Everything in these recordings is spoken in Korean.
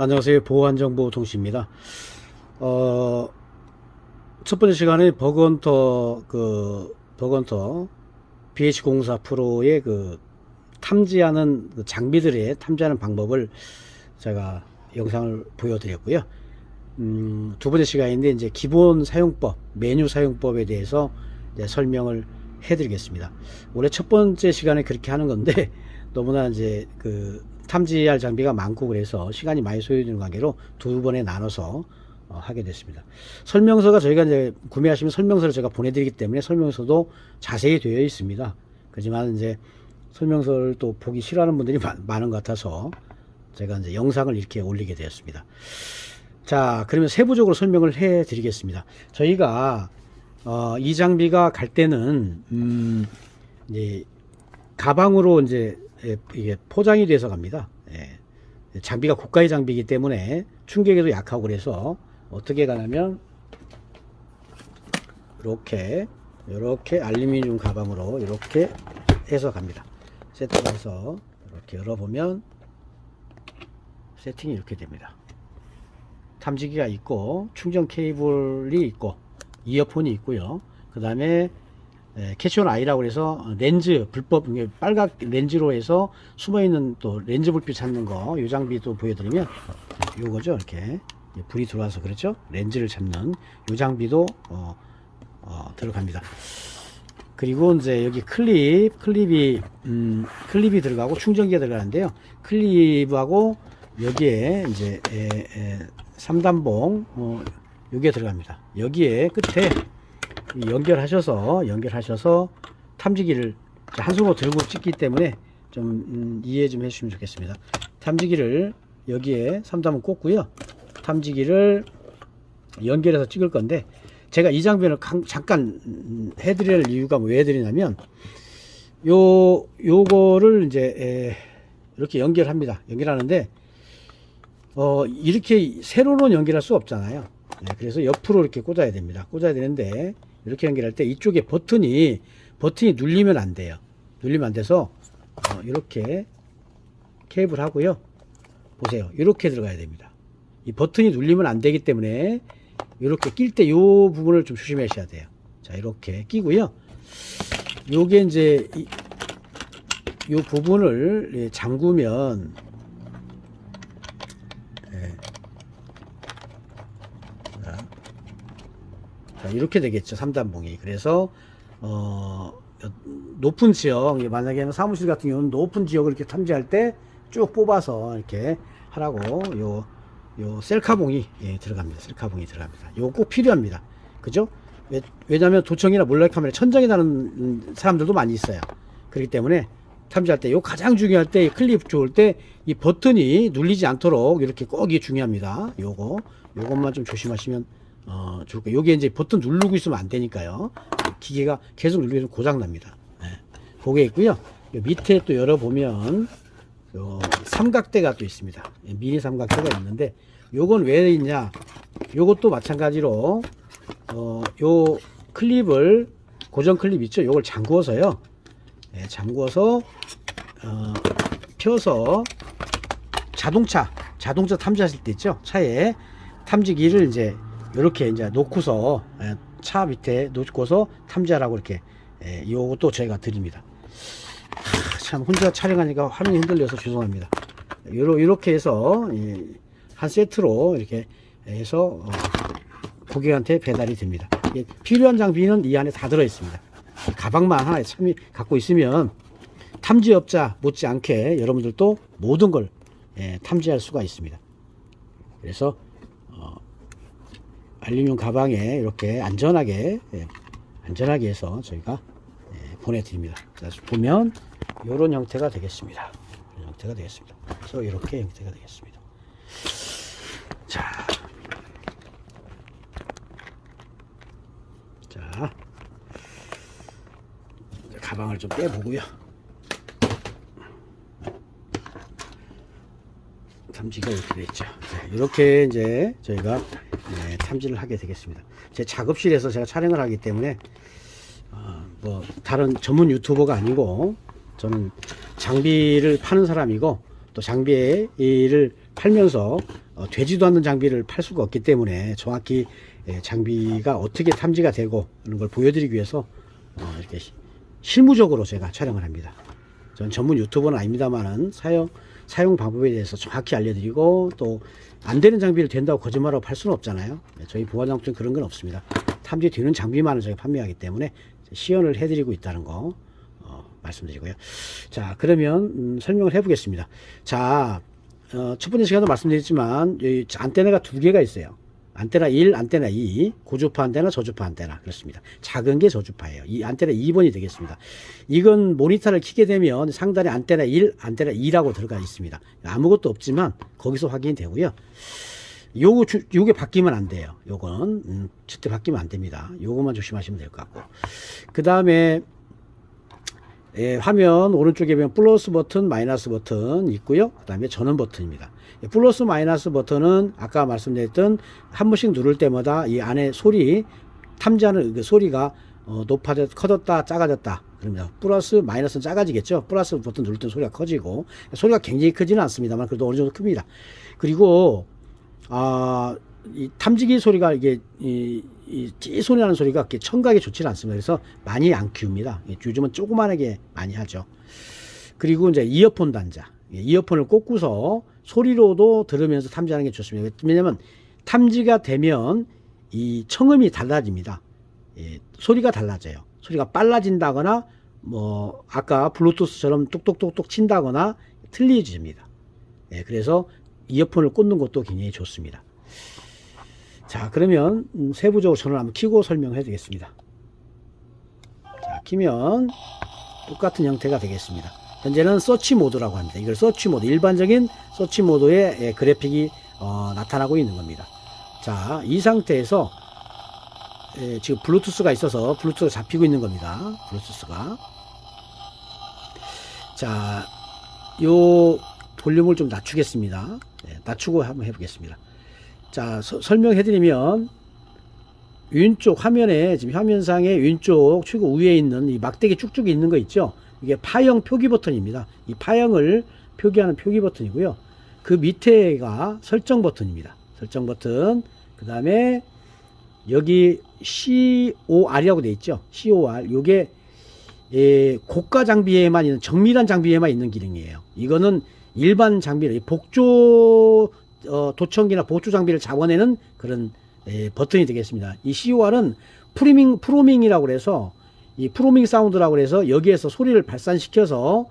안녕하세요. 보안정보통신입니다. 어, 첫 번째 시간에 버건터, 그, 버건터 BH04 프로의 그 탐지하는 그 장비들의 탐지하는 방법을 제가 영상을 보여드렸고요. 음, 두 번째 시간인데 이제 기본 사용법, 메뉴 사용법에 대해서 설명을 해드리겠습니다. 원래 첫 번째 시간에 그렇게 하는 건데 너무나 이제 그 탐지할 장비가 많고 그래서 시간이 많이 소요되는 관계로 두 번에 나눠서 어, 하게 됐습니다. 설명서가 저희가 이제 구매하시면 설명서를 제가 보내드리기 때문에 설명서도 자세히 되어 있습니다. 그렇지만 이제 설명서를 또 보기 싫어하는 분들이 많- 많은 것 같아서 제가 이제 영상을 이렇게 올리게 되었습니다. 자, 그러면 세부적으로 설명을 해 드리겠습니다. 저희가 어, 이 장비가 갈 때는 음, 이제 가방으로 이제 예, 이게 포장이 돼서 갑니다. 예. 장비가 고가의 장비이기 때문에 충격에도 약하고 그래서 어떻게 가냐면 이렇게 이렇게 알루미늄 가방으로 이렇게 해서 갑니다. 세트가 해서 이렇게 열어보면 세팅이 이렇게 됩니다. 탐지기가 있고 충전 케이블이 있고 이어폰이 있고요. 그 다음에 캐치온 아이라고 해서 렌즈 불법 빨갛 렌즈로 해서 숨어 있는 또 렌즈 불빛 찾는 거이 장비도 보여드리면 요거죠 이렇게 불이 들어와서 그렇죠 렌즈를 찾는 요 장비도 어, 어, 들어갑니다. 그리고 이제 여기 클립 클립이 음, 클립이 들어가고 충전기가 들어가는데요. 클립하고 여기에 이제 에, 에, 3단봉 어, 요게 들어갑니다. 여기에 끝에 이 연결하셔서 연결하셔서 탐지기를 한 손으로 들고 찍기 때문에 좀 음, 이해 좀 해주시면 좋겠습니다. 탐지기를 여기에 3단봉 꽂고요. 탐지기를 연결해서 찍을 건데 제가 이 강- 잠깐 음, 해드릴 이유가 왜 해드리냐면 요 요거를 이제 에, 이렇게 연결합니다. 연결하는데 어 이렇게 세로는 연결할 수 없잖아요. 네, 그래서 옆으로 이렇게 꽂아야 됩니다. 꽂아야 되는데 이렇게 연결할 때 이쪽에 버튼이 버튼이 눌리면 안 돼요. 눌리면 안 돼서 어, 이렇게 케이블 하고요. 보세요. 이렇게 들어가야 됩니다. 이 버튼이 눌리면 안 되기 때문에 이렇게 낄때요 부분을 좀 조심하셔야 돼요. 자, 이렇게 끼고요. 요게 이제 이, 요 부분을 예, 잠그면 자, 이렇게 되겠죠. 3단봉이. 그래서 어 높은 지역, 예, 만약에 사무실 같은 경우는 높은 지역을 이렇게 탐지할 때 쭉 뽑아서 이렇게 하라고 요, 요 셀카봉이 예, 들어갑니다. 셀카봉이 들어갑니다. 요거 꼭 필요합니다. 그죠? 왜, 왜냐면 도청이나 몰래카메라 천장에 다는 사람들도 많이 있어요. 그렇기 때문에 탐지할 때 요 가장 중요할 때 이 클립 좋을 때 이 버튼이 눌리지 않도록 이렇게 꼭 이게 중요합니다. 요거 요것만 좀 조심하시면 어 좋을 거예요. 요게 이제 버튼 누르고 있으면 안 되니까요. 기계가 계속 누르면 고장 납니다. 네. 그게 있고요. 요 밑에 또 열어보면 요 삼각대가 또 있습니다. 예, 미니 삼각대가 있는데 요건 왜 있냐? 요것도 마찬가지로 어, 요 클립을 고정 클립 있죠? 요걸 잠구어서요. 예, 잠구어서 어, 펴서 자동차 자동차 탐지하실 때 있죠? 차에 탐지기를 이제 이렇게 이제 놓고서 예, 차 밑에 놓고서 탐지하라고 이렇게 예, 요것도 저희가 드립니다. 하, 참 혼자 촬영하니까 화면이 흔들려서 죄송합니다. 이렇게 해서 예, 한 세트로 이렇게 해서 어, 고객한테 배달이 됩니다. 예, 필요한 장비는 이 안에 다 들어 있습니다. 가방만 하나 참이 갖고 있으면 탐지업자 못지않게 여러분들도 모든 걸 예, 탐지할 수가 있습니다. 그래서 어, 알루미늄 가방에 이렇게 안전하게 예, 안전하게 해서 저희가 예, 보내드립니다. 그래서 보면 이런 형태가 되겠습니다. 이런 형태가 되겠습니다. 그래서 이렇게 형태가 되겠습니다. 자, 자, 가방을 좀 빼보고요. 탐지가 이렇게 돼 있죠. 네, 이렇게 이제 저희가 네, 탐지를 하게 되겠습니다. 제 작업실에서 제가 촬영을 하기 때문에 어, 뭐 다른 전문 유튜버가 아니고 저는 장비를 파는 사람이고 또 장비를 팔면서 어, 되지도 않는 장비를 팔 수가 없기 때문에 정확히 예, 장비가 어떻게 탐지가 되고 하는 걸 보여드리기 위해서 어, 이렇게 시- 실무적으로 제가 촬영을 합니다. 전 전문 유튜버는 아닙니다만은 사용 사용 방법에 대해서 정확히 알려드리고 또 안 되는 장비를 된다고 거짓말하고 팔 수는 없잖아요. 네, 저희 보안장부는 그런 건 없습니다. 탐지 되는 장비만을 저희가 판매하기 때문에 시연을 해드리고 있다는 거 어, 말씀드리고요. 자 그러면 음, 설명을 해보겠습니다. 자 어, 첫 번째 시간도 말씀드렸지만 이 안테나가 두 개가 있어요. 안테나 1, 안테나 2, 고주파 안테나, 저주파 안테나 그렇습니다. 작은 게 저주파예요. 이 안테나 2번이 되겠습니다. 이건 모니터를 키게 되면 상단에 안테나 1, 안테나 2라고 들어가 있습니다. 아무것도 없지만 거기서 확인이 되고요. 요거 주- 요게 바뀌면 안 돼요. 요거는 음, 절대 바뀌면 안 됩니다. 요거만 조심하시면 될 것 같고. 그 다음에 예, 화면 오른쪽에 보면 플러스 버튼, 마이너스 버튼 있고요. 그 다음에 전원 버튼입니다. 예, 플러스 마이너스 버튼은 아까 말씀드렸던 한 번씩 누를 때마다 이 안에 소리 탐지하는 그 소리가 어, 높아졌, 커졌다, 작아졌다. 그럽니다. 플러스 마이너스는 작아지겠죠. 플러스 버튼 누를 때 소리가 커지고 소리가 굉장히 크지는 않습니다만 그래도 어느 정도 큽니다. 그리고 아, 이 탐지기 소리가 이게 이, 이 나는 소리가 이렇게 청각에 좋지는 않습니다. 그래서 많이 안 키웁니다. 예, 요즘은 조그만하게 많이 하죠. 그리고 이제 이어폰 단자. 예, 이어폰을 꽂고서 소리로도 들으면서 탐지하는 게 좋습니다. 왜냐면 탐지가 되면 이 청음이 달라집니다. 예, 소리가 달라져요. 소리가 빨라진다거나 뭐 아까 블루투스처럼 뚝뚝뚝뚝 친다거나 틀리집니다. 예, 그래서 이어폰을 꽂는 것도 굉장히 좋습니다. 자, 그러면 음, 세부적으로 전원 한번 켜고 설명해 드리겠습니다. 자, 키면 똑같은 형태가 되겠습니다. 현재는 서치 모드라고 합니다. 이걸 서치 모드, 일반적인 서치 모드의 예, 그래픽이 어, 나타나고 있는 겁니다. 자, 이 상태에서 예, 지금 블루투스가 있어서 블루투스가 잡히고 있는 겁니다. 블루투스가. 자, 요 볼륨을 좀 낮추겠습니다. 네, 낮추고 한번 해보겠습니다. 자, 서- 설명해드리면 왼쪽 화면에 지금 화면상의 왼쪽 최고 위에 있는 이 막대기 쭉쭉 있는 거 있죠? 이게 파형 표기 버튼입니다. 이 파형을 표기하는 표기 버튼이고요. 그 밑에가 설정 버튼입니다. 설정 버튼. 그 다음에 여기 COR이라고 돼 있죠. COR. 요게 예, 고가 장비에만 있는 정밀한 장비에만 있는 기능이에요. 이거는 일반 장비를 복조 어, 도청기나 보조 장비를 잡아내는 그런 예, 버튼이 되겠습니다. 이 COR은 프로밍 프로밍이라고 그래서 이 프로밍 사운드라고 그래서 여기에서 소리를 발산시켜서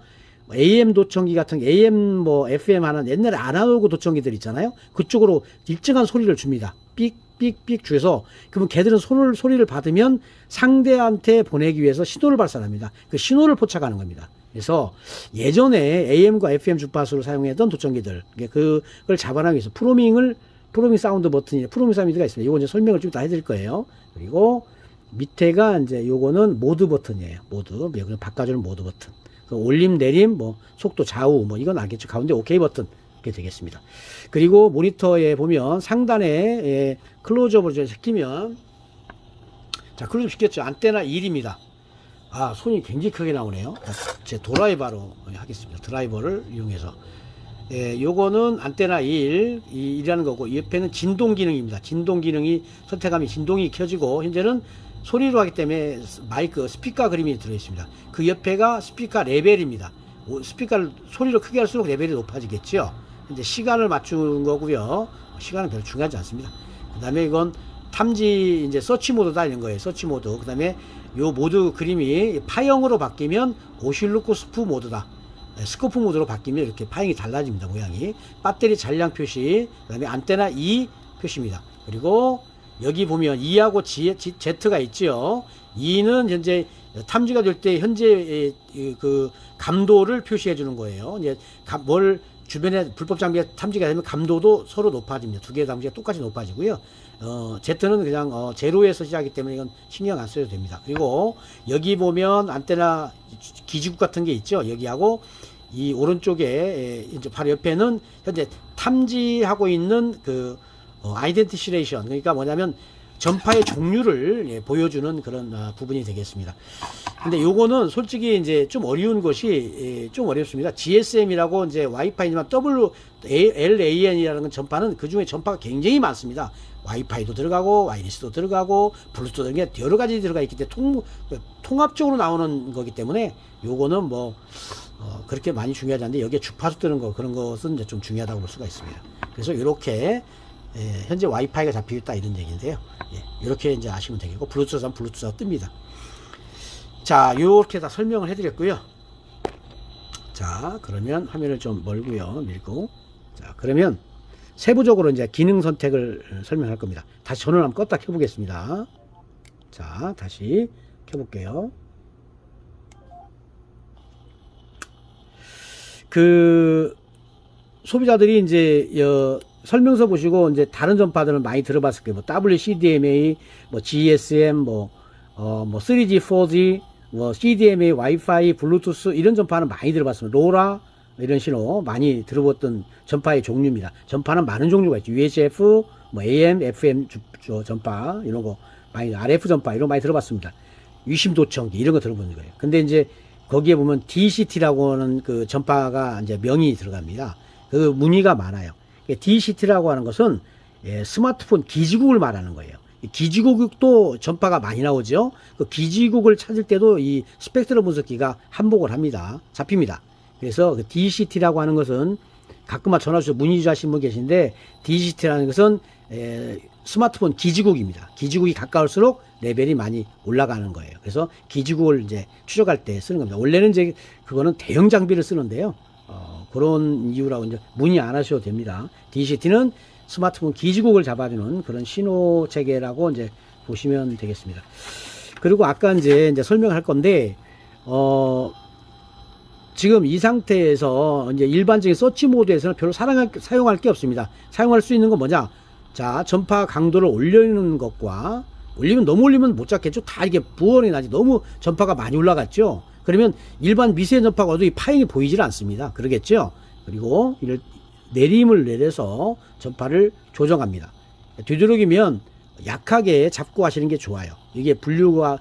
AM 도청기 같은 AM 뭐 FM 하는 옛날에 아날로그 도청기들 있잖아요. 그쪽으로 일정한 소리를 줍니다. 삑삑삑 주에서 그러면 걔들은 소리를, 소리를 받으면 상대한테 보내기 위해서 신호를 발산합니다. 그 신호를 포착하는 겁니다. 그래서 예전에 AM과 FM 주파수를 사용했던 도청기들 그걸 잡아내기 위해서 프로밍을 프로밍 사운드 버튼이 프로밍 사운드가 있습니다. 이거 이제 설명을 좀 이따 해드릴 거예요. 그리고 밑에가 이제 요거는 모드 버튼이에요. 모드 여기는 바꿔주는 모드 버튼. 그 올림 내림 뭐 속도 좌우 뭐 이건 알겠죠. 가운데 OK 버튼 이렇게 되겠습니다. 그리고 모니터에 보면 상단에 예, 클로즈업을 좀 시키면 자 클로즈업 시켰죠. 안테나 1입니다. 아 손이 굉장히 크게 나오네요. 제 드라이버로 하겠습니다. 드라이버를 이용해서 예, 요거는 안테나 1, 이, 이라는 거고, 옆에는 진동 기능입니다. 진동 기능이 선택하면 진동이 켜지고, 현재는 소리로 하기 때문에 마이크, 스피커 그림이 들어 있습니다. 그 옆에가 스피커 레벨입니다. 오, 스피커를 소리를 크게 할수록 레벨이 높아지겠죠. 이제 시간을 맞춘 거고요. 시간은 별로 중요하지 않습니다. 그 다음에 이건 탐지, 이제 서치 모드다 이런 거예요. 서치 모드. 그 다음에 요 모드 그림이 파형으로 바뀌면 오실로코스프 모드다. 네, 스코프 모드로 바뀌면 이렇게 파형이 달라집니다. 모양이. 배터리 잔량 표시, 그 다음에 안테나 2 표시입니다. 그리고 여기 보면 2하고 G, Z가 있죠. 2는 현재 탐지가 될 때 현재 그 감도를 표시해 주는 거예요. 이제 감- 뭘 주변에 불법 장비가 탐지가 되면 감도도 서로 높아집니다. 두 개의 장비가 똑같이 높아지고요. 어, Z는 그냥 어, 제로에서 시작하기 때문에 이건 신경 안 써도 됩니다. 그리고 여기 보면 안테나 기지국 같은 게 있죠. 여기하고 이 오른쪽에 에, 이제 바로 옆에는 현재 탐지하고 있는 그 어, 아이덴티시레이션 그러니까 뭐냐면 전파의 종류를 예, 보여주는 그런 아, 부분이 되겠습니다. 근데 요거는 솔직히 이제 좀 어려운 것이 예, 좀 어렵습니다. GSM이라고 이제 와이파이지만 W LAN이라는 건 전파는 그 중에 전파가 굉장히 많습니다. 와이파이도 들어가고 와이리스도 들어가고 블루투도 들어가고 여러 가지 들어가 있기 때문에 통, 통합적으로 나오는 거기 때문에 요거는 뭐 어, 그렇게 많이 중요하지 않는데 여기에 주파수 뜨는 거 그런 것은 이제 좀 중요하다고 볼 수가 있습니다. 그래서 이렇게 예, 현재 와이파이가 잡히고 있다 이런 얘기인데요. 예, 이렇게 이제 아시면 되겠고 블루투스는 블루투스가 뜹니다. 자, 이렇게 다 설명을 해드렸고요. 자, 그러면 화면을 좀 멀고요, 밀고. 자, 그러면 세부적으로 이제 기능 선택을 설명할 겁니다. 다시 전원 한번 껐다 켜보겠습니다. 자, 다시 켜볼게요. 그 소비자들이 이제 여, 설명서 보시고 이제 다른 전파들은 많이 들어봤을 거예요. 뭐 WCDMA, 뭐 GSM, 뭐, 어, 뭐 3G, 4G, 뭐 CDMA, 와이파이, 블루투스 이런 전파는 많이 들어봤습니다. 로라 이런 신호 많이 들어봤던 전파의 종류입니다. 전파는 많은 종류가 있죠. UHF, 뭐 AM, FM 주, 주, 전파 이런 거 많이 RF 전파 이런 거 많이 들어봤습니다. 유심 도청기 이런 거 들어보는 거예요. 근데 이제 거기에 보면 DCT라고 하는 그 전파가 이제 명이 들어갑니다. 그 문의가 많아요. DCT라고 하는 것은 예, 스마트폰 기지국을 말하는 거예요. 이 기지국도 전파가 많이 나오죠. 그 기지국을 찾을 때도 이 스펙트럼 분석기가 한복을 합니다. 잡힙니다. 그래서 그 DCT라고 하는 것은 가끔만 전화 주셔서 문의 주하신 분 계신데 DCT라는 것은 에, 스마트폰 기지국입니다. 기지국이 가까울수록 레벨이 많이 올라가는 거예요. 그래서 기지국을 이제 추적할 때 쓰는 겁니다. 원래는 이제 그거는 대형 장비를 쓰는데요. 어, 그런 이유라고 이제 문의 안 하셔도 됩니다. DCT는 스마트폰 기지국을 잡아주는 그런 신호 체계라고 이제 보시면 되겠습니다. 그리고 아까 이제 이제 설명할 건데 어 지금 이 상태에서 이제 일반적인 서치 모드에서는 별로 사용할, 사용할 게 없습니다. 사용할 수 있는 건 뭐냐? 자, 전파 강도를 올리는 것과 올리면 너무 올리면 못 잡겠죠. 다 이게 부원이 나지. 너무 전파가 많이 올라갔죠. 그러면 일반 미세 전파가 와도 이 파행이 보이질 않습니다. 그러겠죠. 그리고 이를 내림을 내려서 전파를 조정합니다. 되도록이면 약하게 잡고 하시는 게 좋아요. 이게 분류가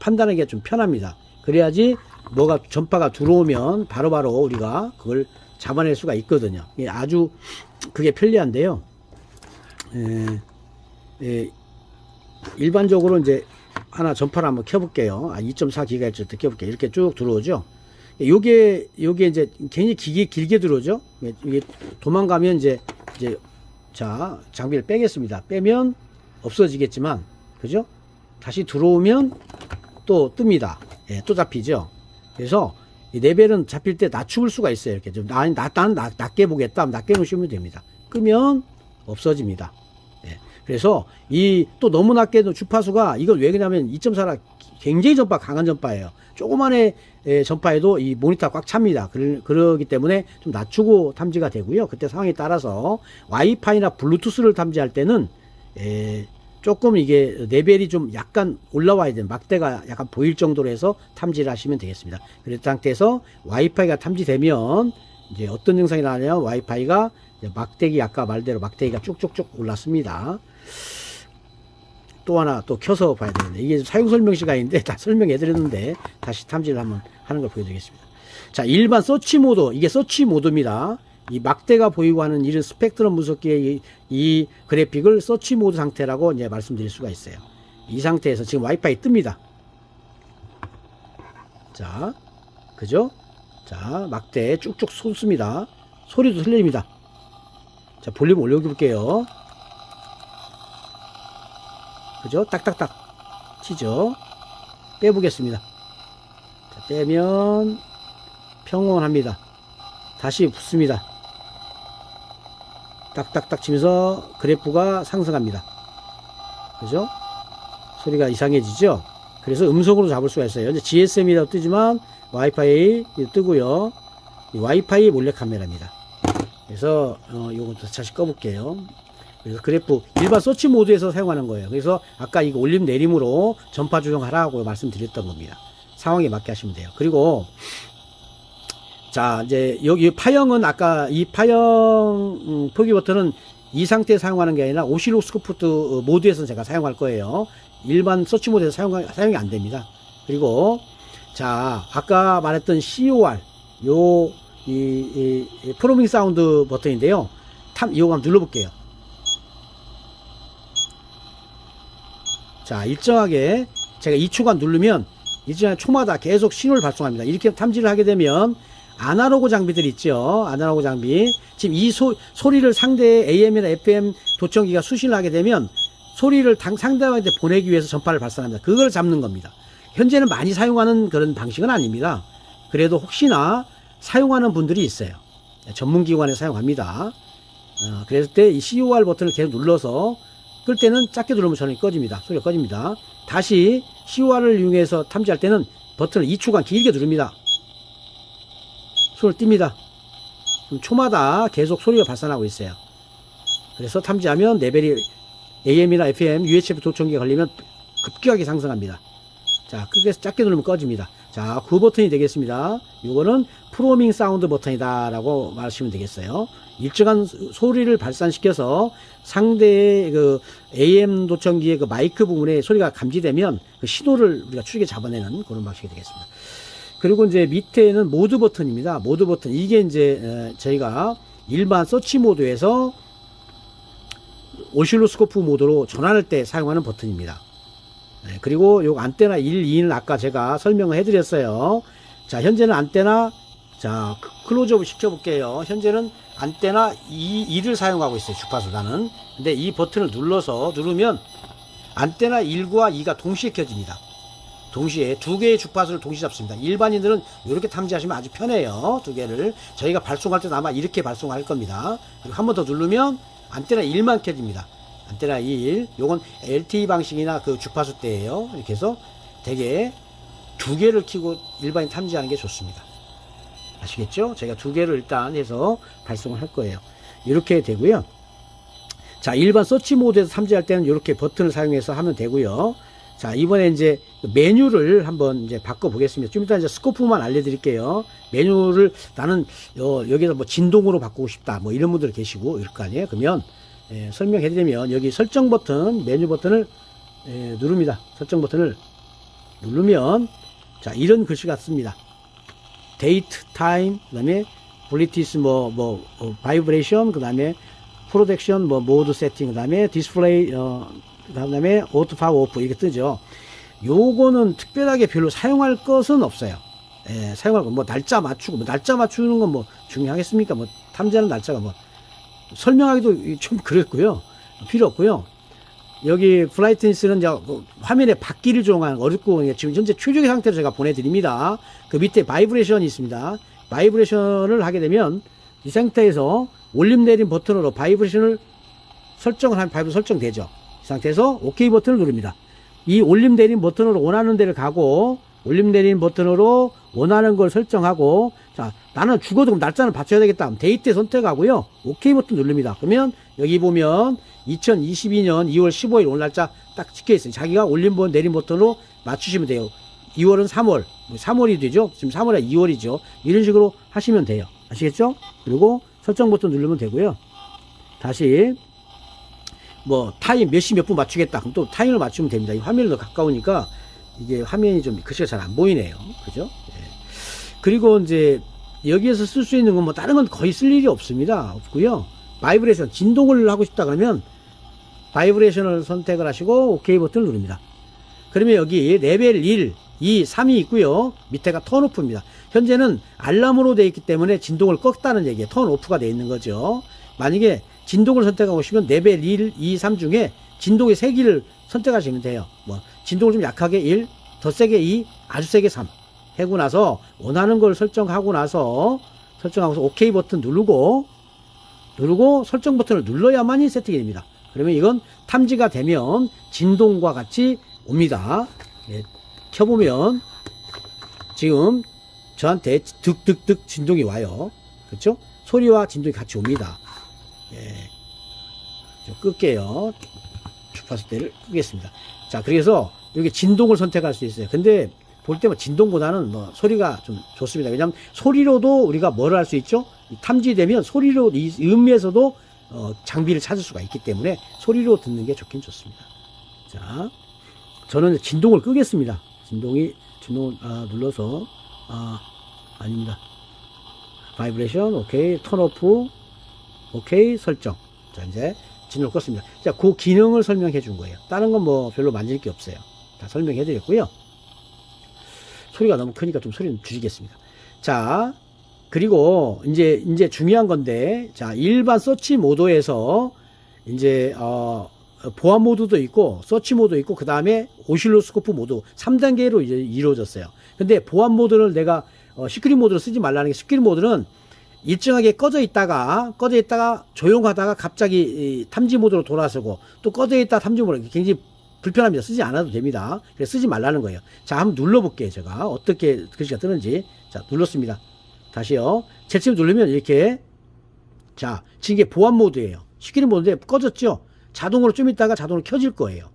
판단하기가 좀 편합니다. 그래야지 뭐가 전파가 들어오면 바로바로 우리가 그걸 잡아낼 수가 있거든요. 이게 아주 그게 편리한데요. 에, 에, 일반적으로 이제 하나 전파를 한번 켜볼게요. 아, 2.4GHz 때 켜볼게요. 이렇게 쭉 들어오죠. 요게, 요게 이제 굉장히 길게, 길게 들어오죠. 이게 도망가면 이제, 이제, 자, 장비를 빼겠습니다. 빼면 없어지겠지만, 그죠? 다시 들어오면 또 뜹니다. 예, 또 잡히죠. 그래서 이 레벨은 잡힐 때 낮출 수가 있어요. 이렇게 좀, 나, 나, 나는 낮, 낮게 보겠다. 낮게 놓으시면 됩니다. 끄면 없어집니다. 예. 그래서 이 또 너무 낮게 도 주파수가 이건 왜 그러냐면 2.4라 굉장히 전파 강한 전파예요. 조그만의 예, 전파에도 이 모니터가 꽉 찹니다. 그러, 그러 기 때문에 좀 낮추고 탐지가 되고요. 그때 상황에 따라서 와이파이나 블루투스를 탐지할 때는 예, 조금 이게 레벨이 좀 약간 올라와야 되는 막대가 약간 보일 정도로 해서 탐지를 하시면 되겠습니다. 그런 상태에서 와이파이가 탐지되면 이제 어떤 증상이 나냐면 와이파이가 막대기 아까 말대로 막대기가 쭉쭉쭉 올랐습니다. 또 하나 또 켜서 봐야 되는데 이게 사용 설명 시간인데 다 설명해 드렸는데 다시 탐지를 한번 하는 걸 보여드리겠습니다. 자 일반 서치 모드 이게 서치 모드입니다. 이 막대가 보이고 하는 이런 스펙트럼 분석기의 이, 이 그래픽을 서치 모드 상태라고 이제 말씀드릴 수가 있어요. 이 상태에서 지금 와이파이 뜹니다. 자, 그죠? 자, 막대 쭉쭉 솟습니다. 소리도 들립니다. 자, 볼륨 올려볼게요. 그죠? 딱딱딱 치죠? 빼보겠습니다. 자, 빼면 평온합니다. 다시 붙습니다. 딱딱딱 치면서 그래프가 상승합니다. 그죠? 소리가 이상해지죠? 그래서 음성으로 잡을 수가 있어요. 이제 GSM이라고 뜨지만 와이파이 뜨고요. 이 와이파이 몰래 카메라입니다. 그래서 어, 요것도 다시 꺼볼게요. 그래서 그래프 일반 서치 모드에서 사용하는 거예요. 그래서 아까 이거 올림 내림으로 전파 조정하라고 말씀드렸던 겁니다. 상황에 맞게 하시면 돼요. 그리고 자, 이제 여기 파형은 아까 이 파형 음, 표기 버튼은 이 상태에 사용하는 게 아니라 오실로스코프 모드에서 제가 사용할 거예요. 일반 서치 모드에서 사용, 사용이 안 됩니다. 그리고 자, 아까 말했던 COR 요, 이, 이, 이 프로밍 사운드 버튼인데요. 탐, 이거 한번 눌러볼게요. 자, 일정하게 제가 2초간 누르면 일정하게 초마다 계속 신호를 발송합니다. 이렇게 탐지를 하게 되면 아날로그 장비들 있죠. 아날로그 장비. 지금 이 소, 소리를 상대의 AM이나 FM 도청기가 수신을 하게 되면 소리를 당, 상대방한테 보내기 위해서 전파를 발산합니다. 그걸 잡는 겁니다. 현재는 많이 사용하는 그런 방식은 아닙니다. 그래도 혹시나 사용하는 분들이 있어요. 전문기관에 사용합니다. 어, 그랬을 때 이 COR 버튼을 계속 눌러서 끌 때는 작게 누르면 전원이 꺼집니다. 소리가 꺼집니다. 다시 COR을 이용해서 탐지할 때는 버튼을 2초간 길게 누릅니다. 손을. 그럼 초마다 계속 소리가 발산하고 있어요. 그래서 탐지하면 레벨이 AM이나 FM, UHF 도청기가 걸리면 급격하게 상승합니다. 자, 크게 작게 누르면 꺼집니다. 자, 그 버튼이 되겠습니다. 이거는 프로밍 사운드 버튼이다 라고 말하시면 되겠어요. 일정한 소- 소리를 발산시켜서 상대의 그 AM 도청기의 그 마이크 부분에 소리가 감지되면 그 신호를 우리가 추적에 잡아내는 그런 방식이 되겠습니다. 그리고 이제 밑에는 모드 버튼입니다. 모드 버튼. 이게 이제 에, 저희가 일반 서치 모드에서 오실로스코프 모드로 전환할 때 사용하는 버튼입니다. 네, 그리고 요 안테나 1, 2는 아까 제가 설명을 해드렸어요. 자, 현재는 안테나, 자, 크- 클로즈업 시켜볼게요. 현재는 안테나 2, 2를 사용하고 있어요. 주파수 나는. 근데 이 버튼을 눌러서 누르면 안테나 1과 2가 동시에 켜집니다. 동시에 두 개의 주파수를 동시에 잡습니다. 일반인들은 이렇게 탐지하시면 아주 편해요. 두 개를. 저희가 발송할 때도 아마 이렇게 발송할 겁니다. 그리고 한 번 더 누르면 안테나 1만 켜집니다. 안테나 1. 요건 LTE 방식이나 그 주파수 때예요. 이렇게 해서 되게 두 개를 켜고 일반인 탐지하는 게 좋습니다. 아시겠죠? 제가 두 개를 일단 해서 발송을 할 거예요. 이렇게 되고요. 자, 일반 서치 모드에서 탐지할 때는 이렇게 버튼을 사용해서 하면 되고요. 자, 이번에 이제 메뉴를 한번 이제 바꿔 보겠습니다. 좀 이따 이제 스코프만 알려드릴게요. 메뉴를 나는 어, 여기서 뭐 진동으로 바꾸고 싶다. 뭐 이런 분들 계시고 이럴 거 아니에요. 그러면 예, 설명해 드리면 여기 설정 버튼, 메뉴 버튼을 예, 누릅니다. 설정 버튼을 누르면 자, 이런 글씨가 씁니다. 데이트, 타임, 그다음에 블리티스 뭐, 뭐, 어, 바이브레이션, 그 다음에 프로텍션, 뭐, 모드 세팅, 그 다음에 디스플레이, 어, 그 다음에 오토 파워 오프, 이렇게 뜨죠. 요거는 특별하게 별로 사용할 것은 없어요. 예, 사용할 거, 뭐, 날짜 맞추고, 뭐, 날짜 맞추는 건 뭐, 중요하겠습니까? 뭐, 탐지하는 날짜가 뭐, 설명하기도 좀 그랬고요. 필요 없고요. 여기 플라이트니스는 이제 그 화면에 받기를 조종하는 어렵고 지금 현재 최적의 상태로 제가 보내드립니다. 그 밑에 바이브레이션이 있습니다. 바이브레이션을 하게 되면 이 상태에서 올림 내림 버튼으로 바이브레이션을 설정을 하면 바이브레이션 설정되죠. 이 상태에서 OK 버튼을 누릅니다. 이 올림 내림 버튼으로 원하는 데를 가고 올림 내림 버튼으로 원하는 걸 설정하고 자 나는 죽어도 그럼 날짜는 받쳐야 되겠다. 데이트 선택하고요. OK 버튼 누릅니다. 그러면 여기 보면 2022년 2월 15일 오늘 날짜 딱 찍혀 있어요. 자기가 올림 버 내림 버튼으로 맞추시면 돼요. 2월은 3월. 3월이 되죠? 지금 3월에 2월이죠. 이런 식으로 하시면 돼요. 아시겠죠? 그리고 설정 버튼 누르면 되고요. 다시 뭐 타임 몇 시 몇 분 맞추겠다. 그럼 또 타임을 맞추면 됩니다. 이 화면이 더 가까우니까 이게 화면이 좀 글씨가 잘 안 보이네요. 그죠? 예. 그리고 이제 여기에서 쓸 수 있는 건 뭐 다른 건 거의 쓸 일이 없습니다. 없고요. 바이브레이션 진동을 하고 싶다 그러면 바이브레이션을 선택을 하시고 OK 버튼을 누릅니다. 그러면 여기 레벨 1, 2, 3이 있고요. 밑에가 턴오프입니다. 현재는 알람으로 되어 있기 때문에 진동을 껐다는 얘기예요. 턴오프가 되어 있는 거죠. 만약에 진동을 선택하고 싶으면 레벨 1, 2, 3 중에 진동의 3개를 선택하시면 돼요. 뭐 진동을 좀 약하게 1, 더 세게 2, 아주 세게 3 하고 나서 원하는 걸 설정하고 나서 설정하고서 OK 버튼 누르고 누르고 설정 버튼을 눌러야만이 세팅이 됩니다. 그러면 이건 탐지가 되면 진동과 같이 옵니다. 예, 켜보면 지금 저한테 득득득 진동이 와요. 그렇죠? 소리와 진동이 같이 옵니다. 예. 좀 끌게요. 주파수 대를 끄겠습니다. 자, 그래서 여기 진동을 선택할 수 있어요. 근데 볼 때면 진동보다는 뭐 소리가 좀 좋습니다. 왜냐하면 소리로도 우리가 뭘 할 수 있죠? 이 탐지되면 소리로 이 음에서도 어, 장비를 찾을 수가 있기 때문에 소리로 듣는 게 좋긴 좋습니다. 자, 저는 진동을 끄겠습니다. 진동이 진동을 아, 눌러서 아 아닙니다. 바이브레이션 오케이 턴 오프 오케이 설정. 자 이제 진동을 껐습니다. 자, 그 기능을 설명해 준 거예요. 다른 건 뭐 별로 만질 게 없어요. 다 설명해 드렸고요. 소리가 너무 크니까 좀 소리는 줄이겠습니다. 자, 그리고 이제 이제 중요한 건데, 자 일반 서치 모드에서 이제 어 보안 모드도 있고 서치 모드 있고 그 다음에 오실로스코프 모드 3단계로 이제 이루어졌어요. 근데 보안 모드를 내가 어, 시크릿 모드를 쓰지 말라는 게 시크릿 모드는 일정하게 꺼져 있다가 꺼져 있다가 조용하다가 갑자기 이 탐지 모드로 돌아서고 또 꺼져 있다 탐지 모드 굉장히 불편합니다. 쓰지 않아도 됩니다. 그래서 쓰지 말라는 거예요. 자, 한번 눌러볼게요. 제가 어떻게 글씨가 뜨는지. 자, 눌렀습니다. 다시요. 제침 누르면 이렇게 자, 지금 이게 보안 모드예요. 시키는 모드인데 꺼졌죠? 자동으로 좀 있다가 자동으로 켜질 거예요.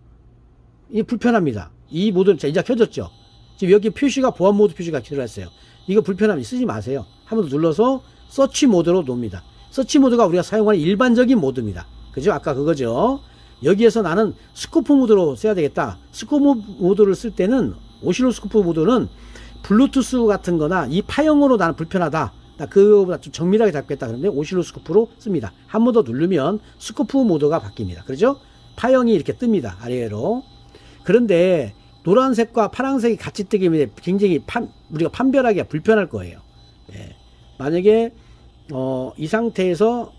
이게 불편합니다. 이 모드는 자, 이제 켜졌죠? 지금 여기 표시가 보안 모드 표시가 들어있어요. 이거 불편합니다. 쓰지 마세요. 한 번 더 눌러서 서치 모드로 놓습니다. 서치 모드가 우리가 사용하는 일반적인 모드입니다. 그죠? 아까 그거죠? 여기에서 나는 스코프 모드로 써야 되겠다. 스코프 모드를 쓸 때는 오실로스코프 모드는 블루투스 같은 거나 이 파형으로 나는 불편하다. 나 그거보다 좀 정밀하게 잡겠다. 그런데 오실로스코프로 씁니다. 한 번 더 누르면 스코프 모드가 바뀝니다. 그렇죠? 파형이 이렇게 뜹니다. 아래로. 그런데 노란색과 파란색이 같이 뜨게 되면 굉장히 판, 우리가 판별하기가 불편할 거예요. 예. 만약에 어, 이 상태에서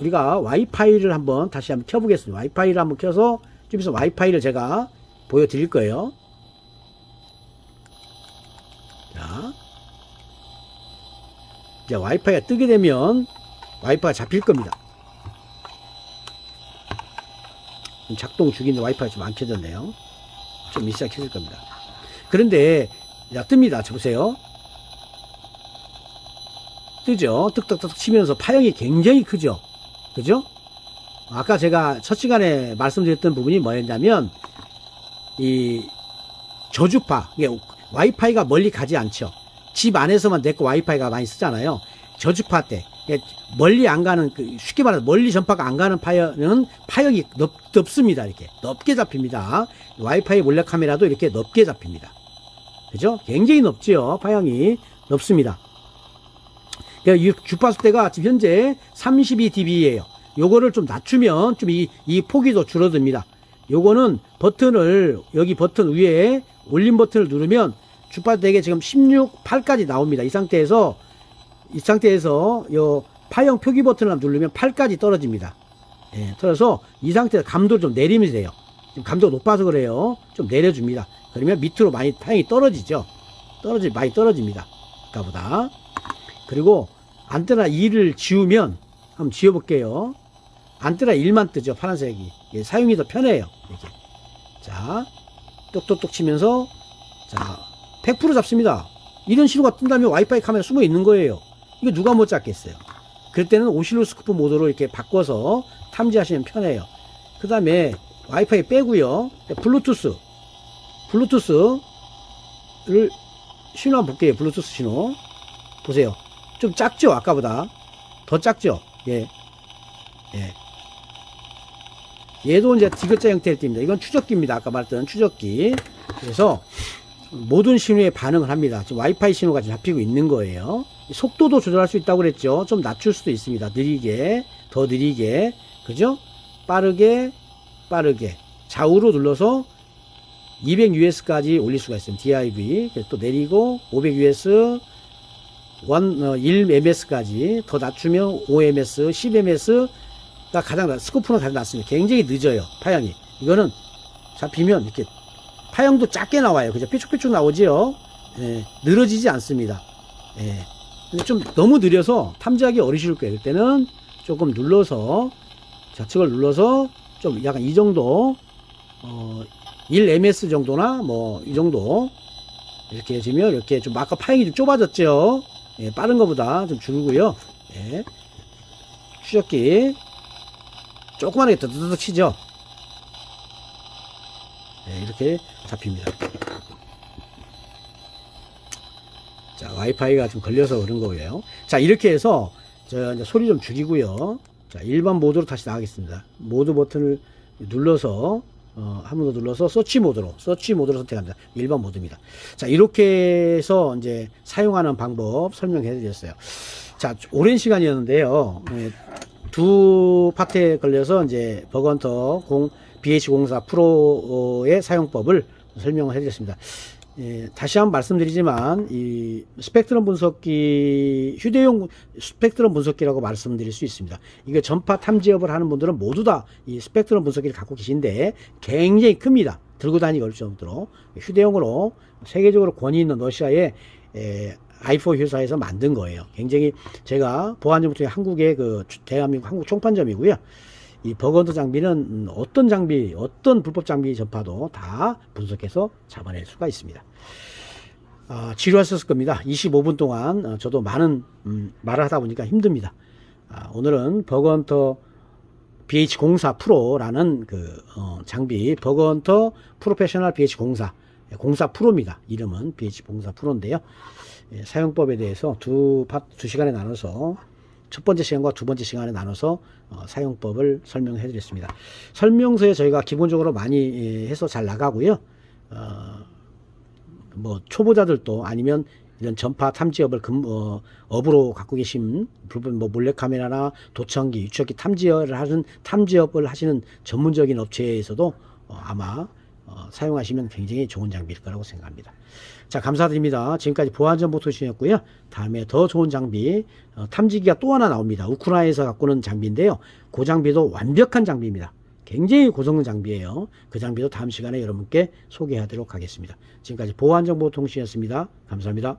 우리가 와이파이를 한번 다시 한번 켜보겠습니다. 와이파이를 한번 켜서 좀 있어 와이파이를 제가 보여드릴 거예요. 자, 이제 와이파이가 뜨게 되면 와이파이가 잡힐 겁니다. 작동 중인데 와이파이가 좀 안 켜졌네요. 좀 있어야 켜질 겁니다. 그런데 야 뜹니다. 저 보세요. 뜨죠. 뜩뜩뜩 치면서 파형이 굉장히 크죠. 그죠? 아까 제가 첫 시간에 말씀드렸던 부분이 뭐였냐면 이 저주파 와이파이가 멀리 가지 않죠. 집 안에서만 내거 와이파이가 많이 쓰잖아요. 저주파 때 멀리 안 가는 그 쉽게 말해서 멀리 전파가 안 가는 파형은 파형이 넓, 넓습니다. 이렇게 넓게 잡힙니다. 와이파이 몰래 카메라도 이렇게 넓게 잡힙니다. 그죠? 굉장히 넓지요. 파형이 넓습니다. 이 주파수 대가 지금 현재 32dB예요. 요거를 좀 낮추면 좀 이 이 폭이 더 줄어듭니다. 요거는 버튼을 여기 버튼 위에 올림 버튼을 누르면 주파수 대가 지금 16, 8까지 나옵니다. 이 상태에서 이 상태에서 요 파형 표기 버튼을 누르면 8까지 떨어집니다. 예, 떨어서 이 상태에서 감도를 좀 내리면 돼요. 지금 감도가 높아서 그래요. 좀 내려줍니다. 그러면 밑으로 많이 파형이 떨어지죠. 떨어지 많이 떨어집니다. 아까보다. 그리고 안테나 2를 지우면 한번 지워볼게요. 안테나 1만 뜨죠. 파란색이. 예, 사용이 더 편해요. 이렇게. 자, 똑똑똑 치면서 자, 100% 잡습니다. 이런 신호가 뜬다면 와이파이 카메라 숨어 있는 거예요. 이거 누가 못 잡겠어요. 그럴 때는 오실로스코프 모드로 이렇게 바꿔서 탐지하시면 편해요. 그 다음에 와이파이 빼고요. 블루투스. 블루투스를 신호 한번 볼게요. 블루투스 신호. 보세요. 좀 작죠? 아까보다. 더 작죠? 예. 예. 얘도 이제 디귿자 형태를 띱니다. 이건 추적기입니다. 아까 말했던 추적기. 그래서 모든 신호에 반응을 합니다. 지금 와이파이 신호가 잡히고 있는 거예요. 속도도 조절할 수 있다고 그랬죠. 좀 낮출 수도 있습니다. 느리게, 더 느리게. 그죠? 빠르게, 빠르게. 좌우로 눌러서 200US까지 올릴 수가 있습니다. DIV. 그래서 또 내리고 500US, 1, 어, 1ms까지 더 낮추면 5ms, 10ms가 가장 낮, 스코프는 가장 낮습니다. 굉장히 늦어요. 파형이. 이거는 잡히면 이렇게 파형도 작게 나와요. 그죠? 삐쭉삐쭉 나오지요. 예, 늘어지지 않습니다. 예. 근데 좀 너무 느려서 탐지하기 어려우실 거예요. 그때는 조금 눌러서 좌측을 눌러서 좀 약간 이 정도 어 1ms 정도나 뭐 이 정도 이렇게 해주면 이렇게 좀 아까 파형이 좀 좁아졌죠. 예, 빠른 것보다 좀 줄고요. 예. 추적기 조그만하게 드드득 치죠. 예, 이렇게 잡힙니다. 자, 와이파이가 좀 걸려서 그런 거고요. 자, 이렇게 해서 저 이제 소리 좀 줄이고요. 자, 일반 모드로 다시 나가겠습니다. 모드 버튼을 눌러서 어, 한 번 더 눌러서 서치 모드로 서치 모드로 선택합니다. 일반 모드입니다. 자, 이렇게 해서 이제 사용하는 방법 설명해 드렸어요. 자, 오랜 시간이었는데요. 예, 두 파트에 걸려서 이제 버건터 공 BH04 프로의 사용법을 설명을 해드렸습니다. 예, 다시 한번 말씀드리지만 이 스펙트럼 분석기 휴대용 스펙트럼 분석기라고 말씀드릴 수 있습니다. 이게 전파 탐지업을 하는 분들은 모두 다 이 스펙트럼 분석기를 갖고 계신데 굉장히 큽니다. 들고 다니기 어려울 정도로 휴대용으로 세계적으로 권위 있는 러시아의 에, i4 회사에서 만든 거예요. 굉장히 제가 보안정보통의 한국의 그 주- 대한민국 한국 총판점이고요. 이 버건더 장비는 음, 어떤 장비, 어떤 불법 장비 전파도 다 분석해서 잡아낼 수가 있습니다. 아, 지루하셨을 겁니다. 25분 동안 어, 저도 많은 음, 말을 하다 보니까 힘듭니다. 아, 오늘은 버건터 BH04 프로라는 그 어, 장비, 버건터 프로페셔널 BH04 04 프로입니다. 이름은 BH04 프로인데요. 예, 사용법에 대해서 두, 파, 두 시간에 나눠서 첫 번째 시간과 두 번째 시간에 나눠서 어, 사용법을 설명해 드렸습니다. 설명서에 저희가 기본적으로 많이 예, 해서 잘 나가고요. 어, 뭐 초보자들도 아니면 이런 전파 탐지업을 금, 어, 업으로 갖고 계신 불법 뭐 몰래카메라나 도청기, 유척기 탐지업을 하는 탐지업을 하시는 전문적인 업체에서도 어, 아마 어, 사용하시면 굉장히 좋은 장비일 거라고 생각합니다. 자, 감사드립니다. 지금까지 보안정보통신이었고요. 다음에 더 좋은 장비, 어, 탐지기가 또 하나 나옵니다. 우크라이나에서 오는 장비인데요. 그 장비도 완벽한 장비입니다. 굉장히 고성능 장비예요. 그 장비도 다음 시간에 여러분께 소개하도록 하겠습니다. 지금까지 보안정보통신이었습니다. 감사합니다.